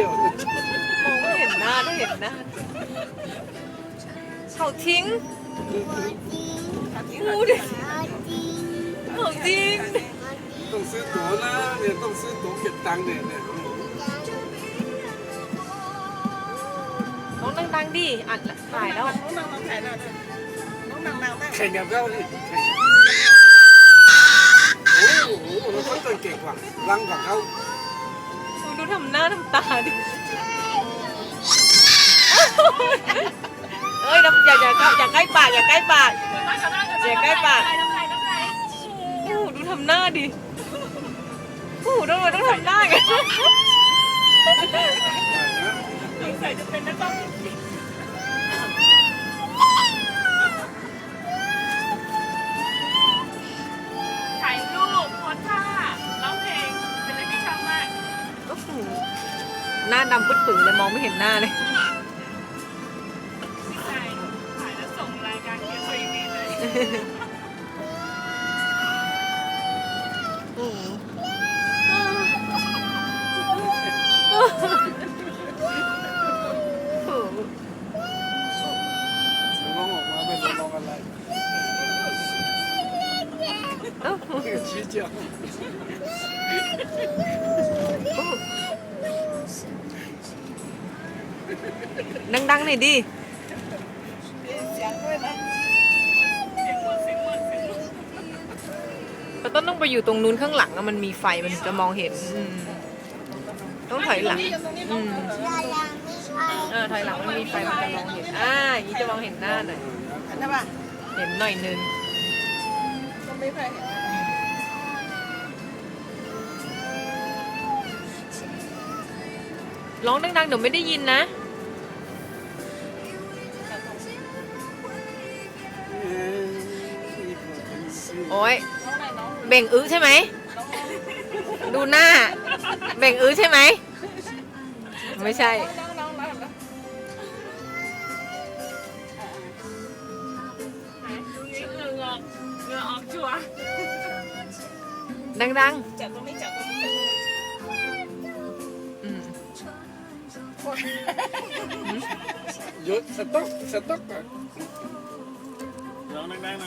ียวมองไม่เห็นหน้าได้เห็นหน้าเขาทิ้งพูดิเขาทิ้งต้องซื้อตั๋วนะเนี่ยต้องซื้อตั๋วเก็บตังค์เนี่ยเนี่ยน้องดังๆดิอัดละถ่ายแล้วน้องนางน้องถ่ายหน่อยด้วน้องนางนางนั่งแข่งกับเขาดิโอ้โหเราต้องเก่งกว่ารังกว่าเขา ดูทำหน้าทำตาดิเอ้ยน้ำอย่าอย่าเข้าอย่าใกล้ปากอย่าใกล้ปากอย่าใกล้ปาก โอ้โหดูทำหน้าดิโอ้โหทำไมต้องทำหน้ากันใส่จะเป็นนักร้อง หหน้าดำปึ๊ดปึ๋งเลยมองไม่เห็นหน้าเลย พี่ชายถ่ายแล้วส่งรายการเขียนตัวอย่างนี้เลยโอ้โหโอ้โหร้องออกมาไม่รู้ร้องอะไรโอ้โหชี้เจียว ดังๆหน่อยดิเสียงด้วยนะเสียงหมดเสียงหมดเสียงหมดเราต้องต้องไปอยู่ตรงนู้นข้างหลังอะมันมีไฟมันถึงจะมองเห็นอืมต้องถอยหลังตรงนี้ตอืรงมนี้เออถอยหลังมันมีไฟมันจะมองเห็นอ่าอย่างนี้จะมองเห็นหน้าหน่อยใช่ป่ะเห็นหน่อยนึงก็ไม่เคยเห็นร้องดังๆเดี๋ยวไม่ได้ยินนะ โอ้ยน้องไหนน้องเบ่งอื้อใช่ไหม ดูหน้า เบ่งอื้อใช่ไหม ไม่ใช่น้องน้องน้องน้องเหงื่อออกเหงื่อออกชัวร์ดังจับตรงนี้จับตรงนี้จับตรงนี้ๆอืมหยุดสต๊อกสต๊อกก่อน ร้องดังๆหน่อย